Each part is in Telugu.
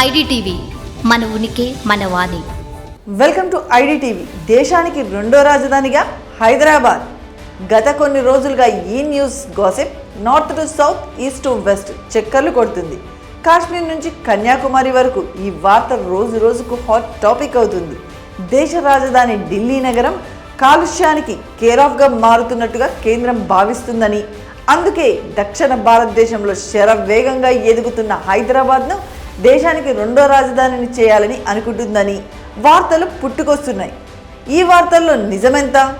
ఐడిటీవీ మన ఉనికి మన వాణి. Welcome to IDTV. దేశానికి రెండో రాజధానిగా హైదరాబాద్. గత కొన్ని రోజులుగా ఈ news gossip north to south east to west చక్కర్లు కొడుతుంది. కాశ్మీర్ నుంచి కన్యాకుమారి వరకు ఈ వార్త రోజు రోజుకు హాట్ టాపిక్ అవుతుంది. దేశ రాజధాని ఢిల్లీ నగరం కాలుష్యానికి కేర్ ఆఫ్గా మారుతున్నట్టుగా కేంద్రం భావిస్తుందని. అందుకే దక్షిణ భారతదేశంలో శర వేగంగా ఎదుగుతున్న హైదరాబాద్ను దేశానికి రెండో రాజధానిని చేయాలని అనుకుంటుందని వార్తలు పుట్టుకొస్తున్నాయి. ఈ వార్తల్లో నిజమెంత?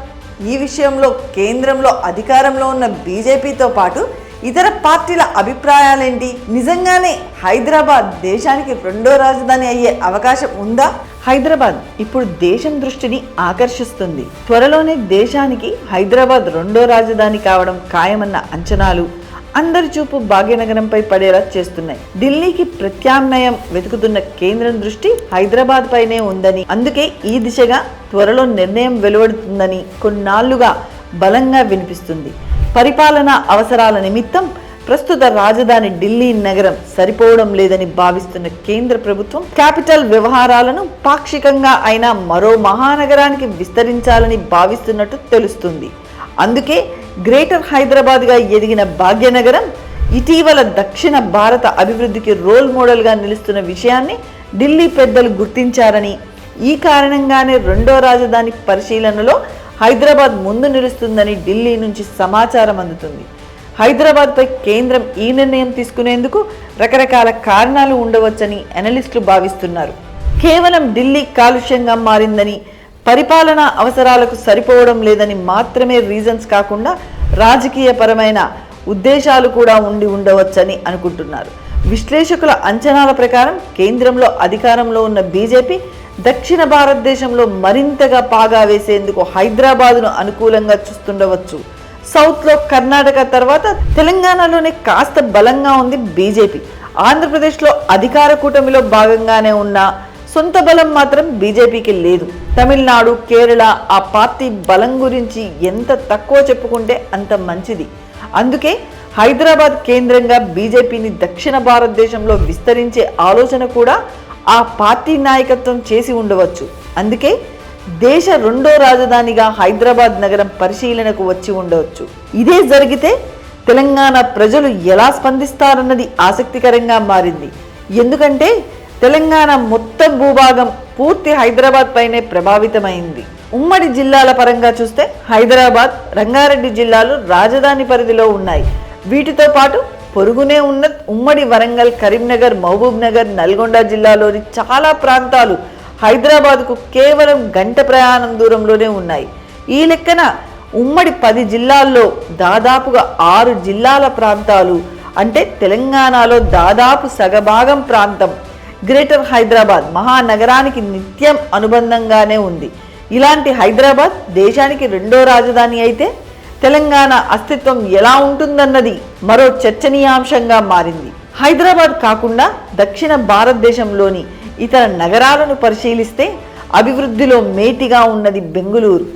ఈ విషయంలో కేంద్రంలో అధికారంలో ఉన్న బీజేపీతో పాటు ఇతర పార్టీల అభిప్రాయాలేంటి? నిజంగానే హైదరాబాద్ దేశానికి రెండో రాజధాని అయ్యే అవకాశం ఉందా? హైదరాబాద్ ఇప్పుడు దేశం దృష్టిని ఆకర్షిస్తుంది. త్వరలోనే దేశానికి హైదరాబాద్ రెండో రాజధాని కావడం ఖాయమన్న అంచనాలు అందరి చూపు భాగ్యనగరంపై పడేలా చేస్తున్నాయి. ఢిల్లీకి ప్రత్యామ్నాయం వెతుకుతున్న కేంద్రం దృష్టి హైదరాబాద్ పైనే ఉందని అందుకే ఈ దిశగా త్వరలో నిర్ణయం వెలువడుతుందని కొన్నాళ్ళుగా బలంగా వినిపిస్తుంది. పరిపాలనా అవసరాల నిమిత్తం ప్రస్తుత రాజధాని ఢిల్లీ నగరం సరిపోవడం లేదని భావిస్తున్న కేంద్ర ప్రభుత్వం క్యాపిటల్ వ్యవహారాలను పాక్షికంగా అయినా మరో మహానగరానికి విస్తరించాలని భావిస్తున్నట్టు తెలుస్తుంది. అందుకే గ్రేటర్ హైదరాబాద్గా ఎదిగిన భాగ్యనగరం ఇటీవల దక్షిణ భారత అభివృద్ధికి రోల్ మోడల్గా నిలుస్తున్న విషయాన్ని ఢిల్లీ పెద్దలు గుర్తించారని ఈ కారణంగానే రెండో రాజధాని పరిశీలనలో హైదరాబాద్ ముందు నిలుస్తుందని ఢిల్లీ నుంచి సమాచారం అందుతుంది. హైదరాబాద్పై కేంద్రం ఈ నిర్ణయం తీసుకునేందుకు రకరకాల కారణాలు ఉండవచ్చని అనలిస్టులు భావిస్తున్నారు. కేవలం ఢిల్లీ కాలుష్యంగా మారిందని పరిపాలన అవసరాలకు సరిపోవడం లేదని మాత్రమే రీజన్స్ కాకుండా రాజకీయపరమైన ఉద్దేశాలు కూడా ఉండి ఉండవచ్చని అనుకుంటున్నారు. విశ్లేషకుల అంచనాల ప్రకారం కేంద్రంలో అధికారంలో ఉన్న బీజేపీ దక్షిణ భారతదేశంలో మరింతగా పాగా వేసేందుకు హైదరాబాదును అనుకూలంగా చూస్తుండవచ్చు. సౌత్లో కర్ణాటక తర్వాత తెలంగాణలోనే కాస్త బలంగా ఉంది బీజేపీ. ఆంధ్రప్రదేశ్లో అధికార కూటమిలో భాగంగానే ఉన్న సొంత బలం మాత్రం బీజేపీకి లేదు. తమిళనాడు కేరళ ఆ పార్టీ బలం గురించి ఎంత తక్కువ చెప్పుకుంటే అంత మంచిది. అందుకే హైదరాబాద్ కేంద్రంగా బీజేపీని దక్షిణ భారతదేశంలో విస్తరించే ఆలోచన కూడా ఆ పార్టీ నాయకత్వం చేసి ఉండవచ్చు. అందుకే దేశ రెండో రాజధానిగా హైదరాబాద్ నగరం పరిశీలనకు వచ్చి ఉండవచ్చు. ఇదే జరిగితే తెలంగాణ ప్రజలు ఎలా స్పందిస్తారన్నది ఆసక్తికరంగా మారింది. ఎందుకంటే తెలంగాణ మొత్తం భూభాగం పూర్తి హైదరాబాద్ పైనే ప్రభావితమైంది. ఉమ్మడి జిల్లాల పరంగా చూస్తే హైదరాబాద్ రంగారెడ్డి జిల్లాలు రాజధాని పరిధిలో ఉన్నాయి. వీటితో పాటు పొరుగునే ఉన్న ఉమ్మడి వరంగల్ కరీంనగర్ మహబూబ్ నగర్ నల్గొండ జిల్లాలోని చాలా ప్రాంతాలు హైదరాబాద్కు కేవలం గంట ప్రయాణం దూరంలోనే ఉన్నాయి. ఈ లెక్కన ఉమ్మడి పది జిల్లాల్లో దాదాపుగా ఆరు జిల్లాల ప్రాంతాలు అంటే తెలంగాణలో దాదాపు సగభాగం ప్రాంతం గ్రేటర్ హైదరాబాద్ మహానగరానికి నిత్యం అనుబంధంగానే ఉంది. ఇలాంటి హైదరాబాద్ దేశానికి రెండో రాజధాని అయితే తెలంగాణ అస్తిత్వం ఎలా ఉంటుందన్నది మరో చర్చనీయాంశంగా మారింది. హైదరాబాద్ కాకుండా దక్షిణ భారతదేశంలోని ఇతర నగరాలను పరిశీలిస్తే అభివృద్ధిలో మేటిగా ఉన్నది బెంగుళూరు.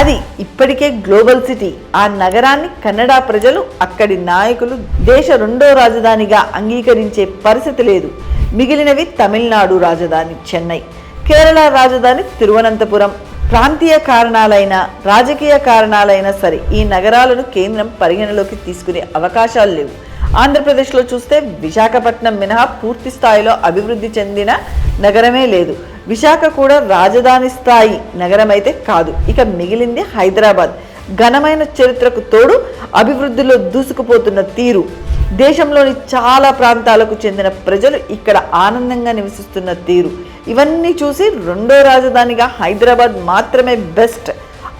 అది ఇప్పటికే గ్లోబల్ సిటీ. ఆ నగరాన్ని కన్నడ ప్రజలు అక్కడి నాయకులు దేశ రెండో రాజధానిగా అంగీకరించే పరిస్థితి లేదు. మిగిలినవి తమిళనాడు రాజధాని చెన్నై. కేరళ రాజధాని తిరువనంతపురం. ప్రాంతీయ కారణాలైన రాజకీయ కారణాలైనా సరే ఈ నగరాలను కేంద్రం పరిగణలోకి తీసుకునే అవకాశాలు లేవు. ఆంధ్రప్రదేశ్లో చూస్తే విశాఖపట్నం మినహా పూర్తి స్థాయిలో అభివృద్ధి చెందిన నగరమే లేదు. విశాఖ కూడా రాజధాని స్థాయి నగరం అయితే కాదు. ఇక మిగిలింది హైదరాబాద్. ఘనమైన చరిత్రకు తోడు అభివృద్ధిలో దూసుకుపోతున్న తీరు దేశంలోని చాలా ప్రాంతాలకు చెందిన ప్రజలు ఇక్కడ ఆనందంగా నివసిస్తున్న తీరు. ఇవన్నీ చూసి రెండో రాజధానిగా హైదరాబాద్ మాత్రమే బెస్ట్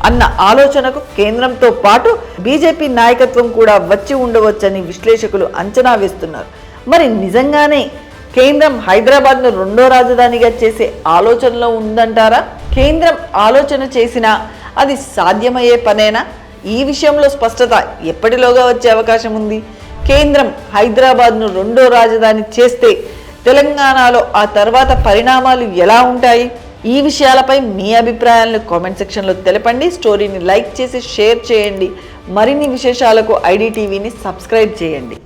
అన్న ఆలోచనకు కేంద్రంతో పాటు బీజేపీ నాయకత్వం కూడా వచ్చి ఉండవచ్చని విశ్లేషకులు అంచనా వేస్తున్నారు. మరి నిజంగానే కేంద్రం హైదరాబాద్ను రెండో రాజధానిగా చేసే ఆలోచనలో ఉందంటారా? కేంద్రం ఆలోచన చేసినా అది సాధ్యమయ్యే పనేనా? ఈ విషయంలో స్పష్టత ఎప్పటిలోగా వచ్చే అవకాశం ఉంది? కేంద్రం హైదరాబాద్ను రెండో రాజధాని చేస్తే తెలంగాణలో ఆ తర్వాత పరిణామాలు ఎలా ఉంటాయి? ఈ విషయాలపై మీ అభిప్రాయాలను కామెంట్ సెక్షన్లో తెలపండి. స్టోరీని లైక్ చేసి షేర్ చేయండి. మరిన్ని విశేషాలకు ఐడి టీవీని సబ్స్క్రైబ్ చేయండి.